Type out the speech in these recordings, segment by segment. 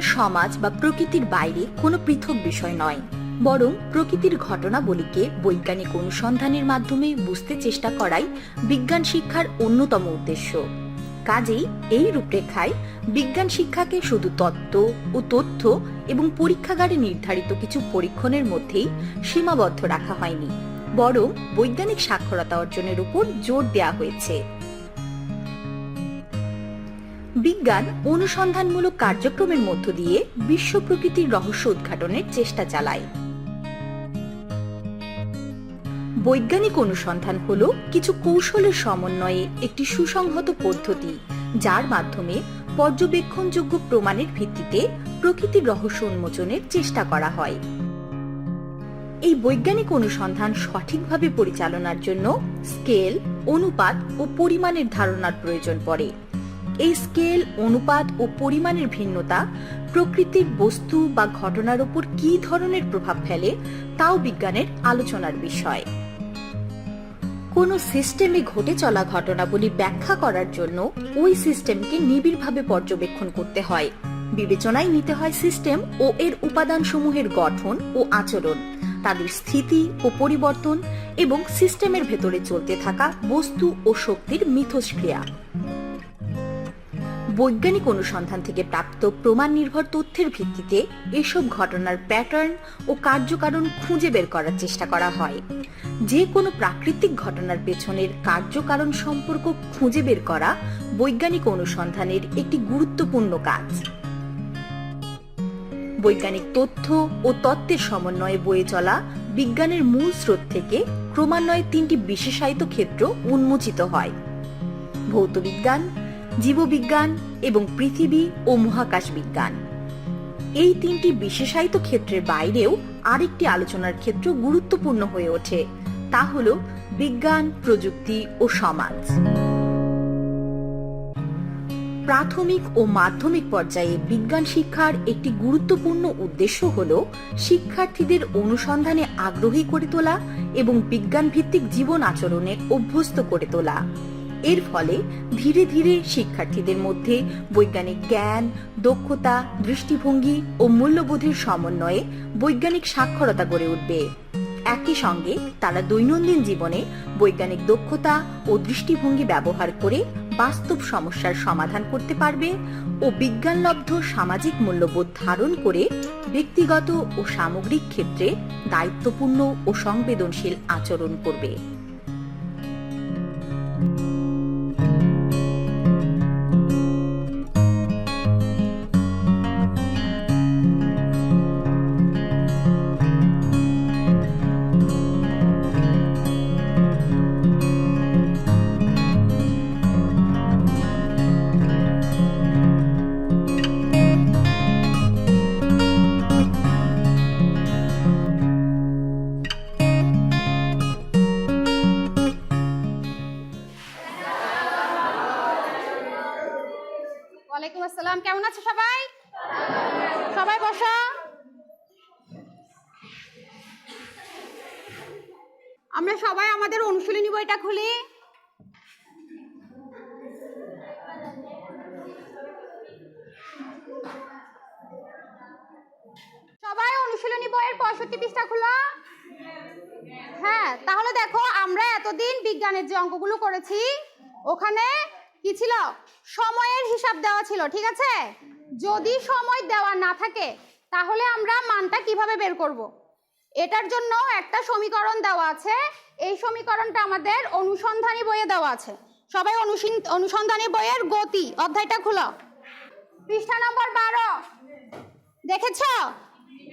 সমাজ বা প্রকৃতির বাইরে কোনো পৃথক বিষয় নয়। বরং প্রকৃতির ঘটনাবলীকে বৈজ্ঞানিক অনুসন্ধানের মাধ্যমে বুঝতে চেষ্টা করাই বিজ্ঞান শিক্ষার অন্যতম উদ্দেশ্য। কাজেই এই রূপরেখায় বিজ্ঞান শিক্ষাকে শুধু তত্ত্ব ও তথ্য এবং পরীক্ষাগারে নির্ধারিত কিছু পরীক্ষণের মধ্যেই সীমাবদ্ধ রাখা হয়নি। বরং বৈজ্ঞানিক সাক্ষরতা অর্জনের উপর জোর দেওয়া হয়েছে। বিজ্ঞান অনুসন্ধানমূলক কার্যক্রমের মধ্য দিয়ে বিশ্ব প্রকৃতির রহস্য উদ্ঘাটনের চেষ্টা চালায়। বৈজ্ঞানিক অনুসন্ধান হল কিছু কৌশলের সমন্বয়ে একটি সুসংহত পদ্ধতি, যার মাধ্যমে পর্যবেক্ষণযোগ্য প্রমাণের ভিত্তিতে প্রকৃতির রহস্য উন্মোচনের চেষ্টা করা হয়। এই বৈজ্ঞানিক অনুসন্ধান সঠিকভাবে পরিচালনার জন্য স্কেল, অনুপাত ও পরিমাণের ধারণার প্রয়োজন পড়ে। এই স্কেল, অনুপাত ও পরিমাণের ভিন্নতা প্রকৃতির বস্তু বা ঘটনার উপর কি ধরনের প্রভাব ফেলে তাও বিজ্ঞানের আলোচনার বিষয়। কোনো সিস্টেমে ঘটে চলা ঘটনাবলী ব্যাখ্যা করার জন্য ওই সিস্টেমকে নিবিড়ভাবে পর্যবেক্ষণ করতে হয়। বিবেচনায় নিতে হয় সিস্টেম ও এর উপাদানসমূহের গঠন ও আচরণ, তাদের স্থিতি ও পরিবর্তন এবং সিস্টেমের ভেতরে চলতে থাকা বস্তু ও শক্তির মিথস্ক্রিয়া। বৈজ্ঞানিক অনুসন্ধান থেকে প্রাপ্ত প্রমাণ নির্ভর তথ্যের ভিত্তিতে এসব ঘটনার প্যাটার্ন ও কার্যকারণ খুঁজে বের করার চেষ্টা করা হয়। যে কোনো প্রাকৃতিক ঘটনার পেছনের কার্যকারণ সম্পর্ক খুঁজে বের করা বৈজ্ঞানিক অনুসন্ধানের একটি গুরুত্বপূর্ণ কাজ। বৈজ্ঞানিক তথ্য ও তত্ত্বের সমন্বয়ে বয়ে চলা বিজ্ঞানের মূল স্রোত থেকে ক্রমান্বয়ে তিনটি বিশেষায়িত ক্ষেত্র উন্মোচিত হয়। ভৌতবিজ্ঞান জীববিজ্ঞান এবং পৃথিবী ও মহাকাশ বিজ্ঞান। এই তিনটি বিশেষায়িত ক্ষেত্রের বাইরেও আরেকটি আলোচনার ক্ষেত্র গুরুত্বপূর্ণ হয়ে ওঠে, তা হল বিজ্ঞান, প্রযুক্তি ও সমাজ। প্রাথমিক ও মাধ্যমিক পর্যায়ে বিজ্ঞান শিক্ষার একটি গুরুত্বপূর্ণ উদ্দেশ্য হল শিক্ষার্থীদের অনুসন্ধানে আগ্রহী করে তোলা এবং বিজ্ঞান ভিত্তিক জীবন আচরণে অভ্যস্ত করে তোলা। এর ফলে ধীরে ধীরে শিক্ষার্থীদের মধ্যে বৈজ্ঞানিক জ্ঞান, দক্ষতা, দৃষ্টিভঙ্গি ও মূল্যবোধের সমন্বয়ে বৈজ্ঞানিক সাক্ষরতা গড়ে উঠবে। একই সঙ্গে তারা দৈনন্দিন জীবনে বৈজ্ঞানিক দক্ষতা ও দৃষ্টিভঙ্গি ব্যবহার করে বাস্তব সমস্যার সমাধান করতে পারবে ও বিজ্ঞানলব্ধ সামাজিক মূল্যবোধ ধারণ করে ব্যক্তিগত ও সামগ্রিক ক্ষেত্রে দায়িত্বপূর্ণ ও সংবেদনশীল আচরণ করবে। সবাই? সবাই বসো। আমরা সবাই আমাদের অনুশীলনী বইটা খুলি। সবাই অনুশীলনী বইয়ের পঁয়ষট্টি পৃষ্ঠা খুলো। হ্যাঁ তাহলে দেখো আমরা এতদিন বিজ্ঞানের যে অঙ্কগুলো করেছি, ওখানে কি ছিল? সময়ের হিসাব দেওয়া ছিল, ঠিক আছে? যদি সময় দেওয়া না থাকে, তাহলে আমরা মানটা কীভাবে বের করব। এটার জন্য একটা সমীকরণ দেওয়া আছে। এই সমীকরণটা আমাদের অনুসন্ধানী বইয়ে দেওয়া আছে। সবাই অনুসিন- অনুসন্ধানী বইয়ের গতি, অধ্যায়টা খুলো। পৃষ্ঠা নম্বর বারো। দেখেছ?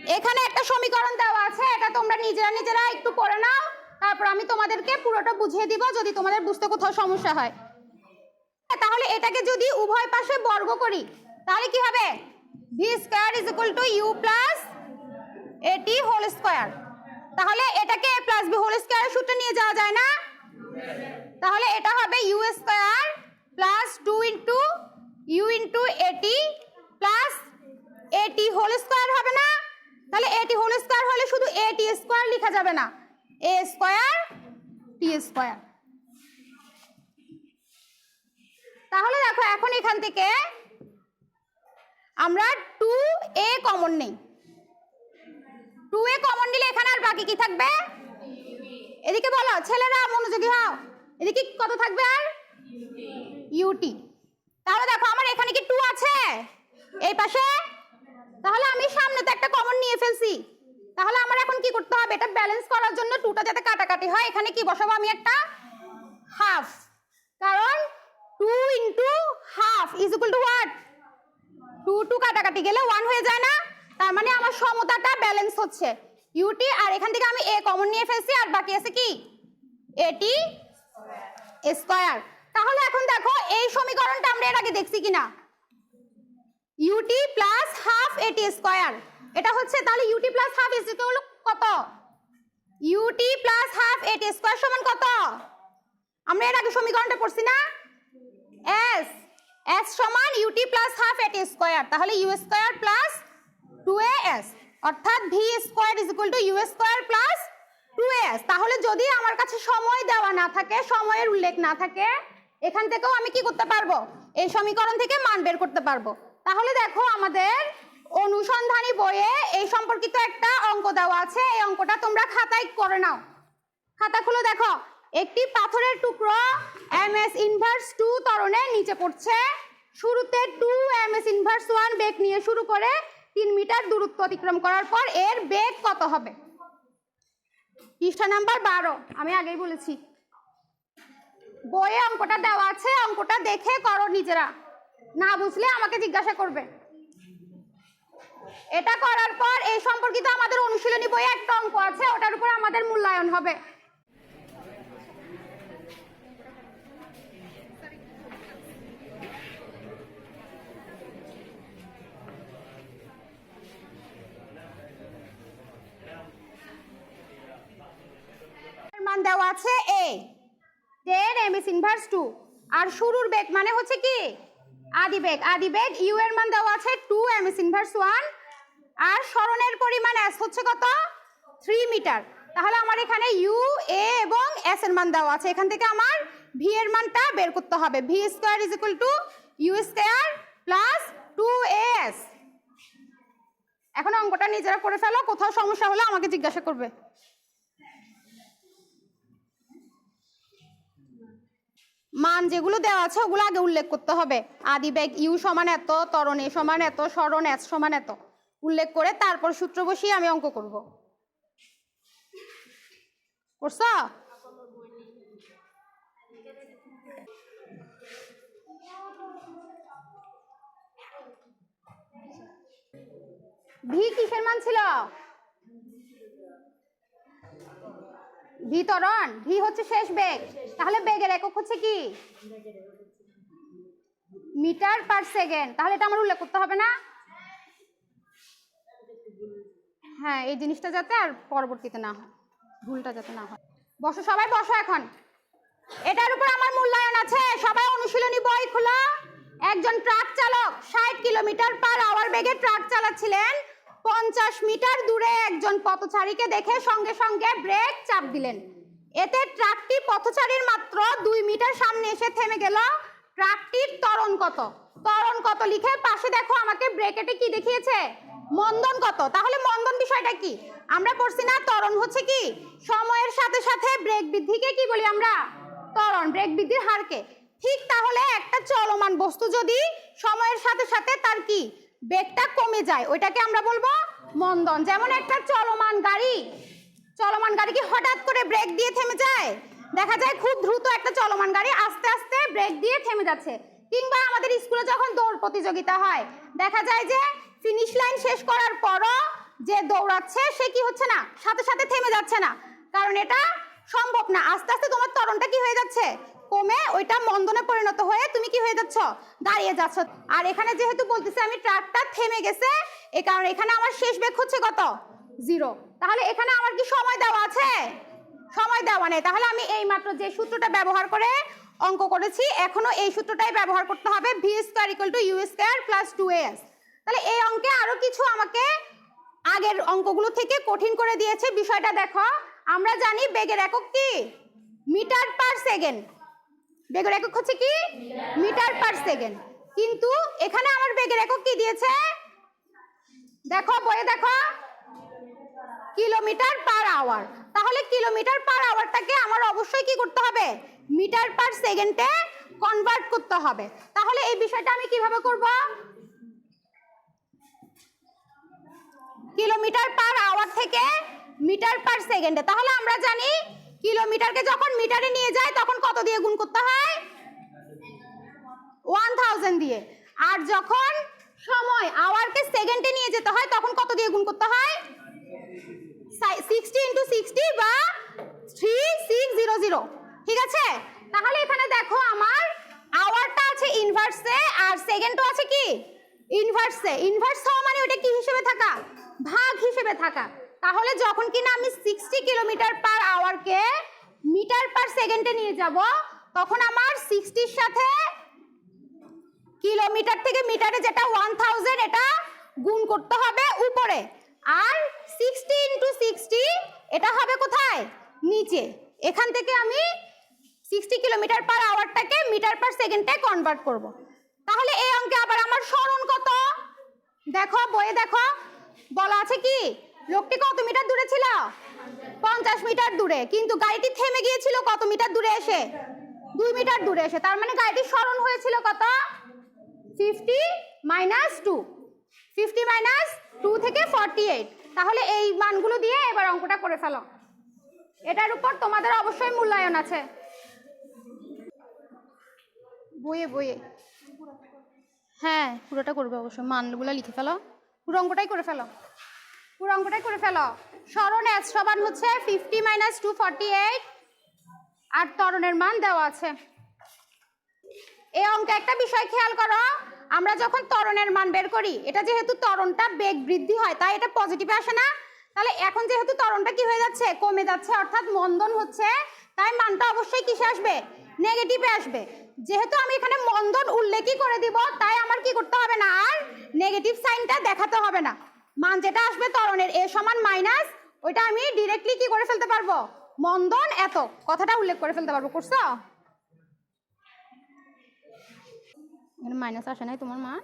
এখানে একটা সমীকরণ দেওয়া আছে, এটা তোমরা নিজেরা নিজেরা একটু পড়ে নাও। তারপর আমি তোমাদেরকে পুরোটা বুঝিয়ে দিব, যদি তোমাদের বুঝতে কোথাও সমস্যা হয়। তাহলে এটাকে যদি উভয় পাশে বর্গ করি, তাহলে কি হবে? V square is equal to U plus AT whole square তাহলে এটাকে এ প্লাস বি হোল স্কোয়ারের সূত্রে নিয়ে যাওয়া যায় না? তাহলে এটা হবে U square plus two into U into AT plus AT whole square হবে না? তাহলে এটি হোল স্কোয়ার হলে শুধু এটি স্কোয়ার লেখা যাবে না। এ স্কোয়ার টি স্কোয়ার তাহলে দেখো, এখন এখান থেকে আমরা টু এ কমন নেই। টু এ কমন নিলে এখানে আর বাকি কি থাকবে? এদিকে বলো, ছেলেরা মনোযোগী হও। এদিকে কত থাকবে আর? ইউটি তাহলে দেখো, আমার এখানে কি টু আছে? এই পাশে? তাহলে আমি সামনে তো একটা কমন নিয়ে ফেলছি। তাহলে আমার এখন কি করতে হবে? এটা ব্যালেন্স করার জন্য টুটা যাতে কাটাকাটি হয়, এখানে কি বসাবো আমি একটা? হাফ কারণ two into half is equal to what two two কাটাকাটি গেলে ওয়ান হয়ে যায় না। তার মানে আমার সমতাটা ব্যালেন্স হচ্ছে। ইউটি আর এখান থেকে আমি এ কমন নিয়ে ফেলছি, আর বাকি আছে কি? এটি স্কয়ার তাহলে এখন দেখো, এই সমীকরণটা আমরা এর আগে দেখছি কিনা? UT plus half AT square এটা হচ্ছে, তাহলে UT plus half is equal কত? UT plus half AT square সমান কত? আমরা এর আগে সমীকরণটা পড়ছি না? এস এস সমান UT plus half AT square তাহলে U square plus two A S অর্থাৎ V square is equal to U square plus two S তাহলে যদি আমার কাছে সময় দেওয়া না থাকে, সময়ের উল্লেখ না থাকে, এখান থেকেও আমি কি করতে পারব? এই সমীকরণ থেকে মান বের করতে পারব। তাহলে দেখো আমাদের অনুসন্ধানী বইয়ে এই সম্পর্কিত একটা অঙ্ক দেওয়া আছে। এই অঙ্কটা তোমরা খাতায় করে নাও। খাতা খুলে দেখো। একটি পাথরের টুকরো এম এস ইনভার্স টু ত্বরণে নিচে পড়ছে। শুরুতে two M S inverse one বেগ নিয়ে শুরু করে তিন মিটার দূরত্ব অতিক্রম করার পর এর বেগ কত হবে? পৃষ্ঠা নাম্বার বারো, আমি আগেই বলেছি। বইয়ে অঙ্কটা দেওয়া আছে, অঙ্কটা দেখে করো নিজেরা। না বুঝলে আমাকে জিজ্ঞাসা করবে। এটা করার পর এই সম্পর্কিত আমাদের অনুশীলনী বইয়ে একটা অঙ্ক আছে, ওটার উপর আমাদের মূল্যায়ন হবে এর মান দেওয়া আছে A ten M S inverse two আর শুরুর বেগ মানে হচ্ছে কি? আদি বেগ। আদি বেগ ইউ এর মান দেওয়া আছে two M S inverse one আর স্মরণের পরিমাণ এস হচ্ছে কত? থ্রি মিটার তাহলে আমার এখানে ইউ এ এবং এস এর মান দেওয়া আছে। এখান থেকে আমার ভি এর মানটা বের করতে হবে। V square is equal to U square plus two S এখন অঙ্কটা নিজেরা করে ফেলো। কোথাও সমস্যা হলে আমাকে জিজ্ঞাসা করবে। মান যেগুলো দেওয়া আছে, ওগুলো আগে উল্লেখ করতে হবে। আদি বেগ ইউ সমান এত, ত্বরণ এ সমান এত স্মরণ এস সমান এত। উল্লেখ করে তারপর সূত্র বসিয়ে আমি অঙ্ক করব। করছ? ভি কিসের মান ছিল? ভি ত্বরণ ভি হচ্ছে শেষ বেগ। তাহলে বেগের একক হচ্ছে কি? Metre per second. তাহলে এটা আমার উল্লেখ করতে হবে না? হ্যাঁ এই জিনিসটা যাতে আর পরবর্তীতে না হয়, ভুলটা যাতে না হয়। বসো সবাই, বসো এখন। এটার উপর আমার মূল্যায়ন আছে। সবাই অনুশীলনী বই খোলা। একজন ট্রাক চালক ষাট কিলোমিটার পার আওয়ার বেগে ট্রাক চালাচ্ছিলেন। পঞ্চাশ মিটার দূরে একজন পথচারীকে দেখে সঙ্গে সঙ্গে ব্রেক চাপ দিলেন। এতে ট্রাকটি পথচারীর মাত্র দুই মিটার সামনে এসে থেমে গেল। ট্রাকটির তরণ কত? ত্বরণ কত লিখে পাশে দেখো আমাকে ব্রেকেটে কি দেখিয়েছে? মন্দন কত? তাহলে মন্দন বিষয়টা কি? আমরা পড়ছি না তরণ হচ্ছে কি? সময়ের সাথে সাথে ব্রেক বৃদ্ধিকে কি বলি আমরা? তরণ ব্রেক বৃদ্ধির হারকে। ঠিক তাহলে একটা চলমান বস্তু যদি সময়ের সাথে সাথে তার কি? বেগটা কমে যায়, ওইটাকে আমরা বলব মন্দন। যেমন একটা চলমান গাড়ি চলমান গাড়ি কি হঠাৎ করে ব্রেক দিয়ে থেমে যায়? দেখা যায় খুব দ্রুত একটা চলমান গাড়ি আস্তে আস্তে ব্রেক দিয়ে থেমে যাচ্ছে। কিংবা আমাদের স্কুলে যখন দৌড় প্রতিযোগিতা হয়, দেখা যায় যে ফিনিশ লাইন শেষ করার পরও যে দৌড়াচ্ছে, সে কি হচ্ছে না, সাথে সাথে থেমে যাচ্ছে না। কারণ এটা সম্ভব না, আস্তে আস্তে তোমার ত্বরণটা কি হয়ে যাচ্ছে? কমে ওইটা মন্দনে পরিণত হয়ে তুমি কি হয়ে যাচ্ছ? দাঁড়িয়ে যাচ্ছ। আর এখানে যেহেতু বলতেছে আমি ট্রাকটা থেমে গেছে এই কারণে এখানে আমার শেষ বেগ হচ্ছে কত? জিরো। তাহলে এখানে আমার কি সময় দেওয়া আছে? সময় দেওয়া নেই। তাহলে আমি এই মাত্র যে সূত্রটা ব্যবহার করে অঙ্ক করেছি, এখনও এই সূত্রটাই ব্যবহার করতে হবে V square equal to U square plus two S তাহলে এই অঙ্কে আরও কিছু আমাকে আগের অঙ্কগুলো থেকে কঠিন করে দিয়েছে। বিষয়টা দেখো। আমরা জানি বেগের একক কি? Metre per second. বেগের একক হচ্ছে কি? Metre per second. কিন্তু এখানে আমার বেগের একক কি দিয়েছে? দেখো, বইয়ে দেখো। Kilometre per hour. তাহলে কিলোমিটার পার আওয়ারটাকে আমার অবশ্যই কি করতে হবে? মিটার পার সেকেন্ডে কনভার্ট করতে হবে। তাহলে এই বিষয়টা আমি কীভাবে করব? কিলোমিটার পার আওয়ার থেকে মিটার পার সেকেন্ডে। তাহলে আমরা জানি কিলোমিটারকে যখন মিটারে নিয়ে যায়, তখন কত দিয়ে গুণ করতে হয়? ওয়ান থাউজেন্ড দিয়ে। আর যখন সময় আওয়ারকে সেকেন্ডে নিয়ে যেতে হয়, তখন কত দিয়ে গুণ করতে হয়? সিক্সটি ইন্টু সিক্সটি বা থ্রি সিক্স জিরো জিরো ঠিক আছে? তাহলে এখানে দেখো আমার আওয়ারটা আছে ইনভার্সে আর সেকেন্ডও আছে কি? ইনভার্সে ইনভার্স হওয়া মানে ওটা কি হিসেবে থাকা? ভাগ হিসেবে থাকা। তাহলে যখন কিনা আমি সিক্সটি কিলোমিটার পার আওয়ারকে মিটার পার সেকেন্ডে নিয়ে যাব, তখন আমার সিক্সটির সাথে কিলোমিটার থেকে মিটারে যেটা ওয়ান থাউজেন্ড এটা গুণ করতে হবে উপরে। আর সিক্সটি ইন্টু সিক্সটি এটা হবে কোথায়? নিচে। এখান থেকে আমি সিক্সটি কিলোমিটার পার আওয়ারটাকে মিটার পার সেকেন্ডে কনভার্ট করব। তাহলে এই অঙ্কে আবার আমার স্মরণ কত? দেখো, বইয়ে দেখো। বলা আছে কি? লোকটি কত মিটার দূরে ছিল? পঞ্চাশ মিটার দূরে। কিন্তু গাড়িটি থেমে গিয়েছিল কত মিটার দূরে এসে? দুই মিটার দূরে এসে। তার মানে গাড়িটি স্মরণ হয়েছিল কত? Fifty minus two. Fifty minus two থেকে ফর্টি এইট। তাহলে এই মানগুলো দিয়ে এবার অঙ্কটা করে ফেলো। এটার উপর তোমাদের অবশ্যই মূল্যায়ন আছে। বইয়ে বইয়ে। হ্যাঁ পুরোটা করবে অবশ্যই মানগুলো লিখে ফেলো। পুরো অঙ্কটাই করে ফেলো। পুরো অঙ্কটাই করে ফেলো। স্মরণ এস সমান হচ্ছে fifty minus two forty eight আর তরণের মান দেওয়া আছে। এই অঙ্কে একটা বিষয় খেয়াল করো, আমরা যখন তরণের মান বের করি, এটা যেহেতু তরণটা বেগ বৃদ্ধি হয়, তাই এটা পজিটিভে আসে না। তাহলে এখন যেহেতু তরণটা কি হয়ে যাচ্ছে? কমে যাচ্ছে, অর্থাৎ মন্দন হচ্ছে, তাই মানটা অবশ্যই কিসে আসবে? নেগেটিভে আসবে। যেহেতু আমি এখানে মন্দন উল্লেখই করে দিব, তাই আমার কি করতে হবে না? আর নেগেটিভ সাইনটা দেখাতে হবে না। মান যেটা আসবে তরণের এ সমান মাইনাস, ওইটা আমি ডিরেক্টলি কি করে ফেলতে পারব? মন্দন এত, কথাটা উল্লেখ করে ফেলতে পারব, করছ? মাইনাস আসে নাই, তোমার মান?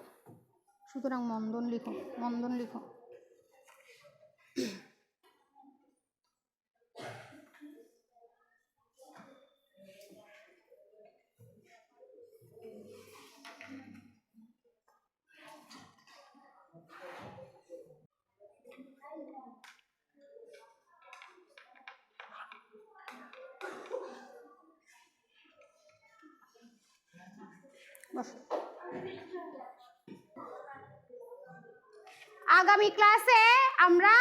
সুতরাং মন্দন লিখো মন্দন লিখো। আগামী ক্লাসে আমরা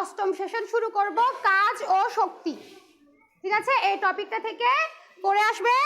অষ্টম সেশন শুরু করব, কাজ ও শক্তি। ঠিক আছে? এই টপিকটা থেকে পড়ে আসবে।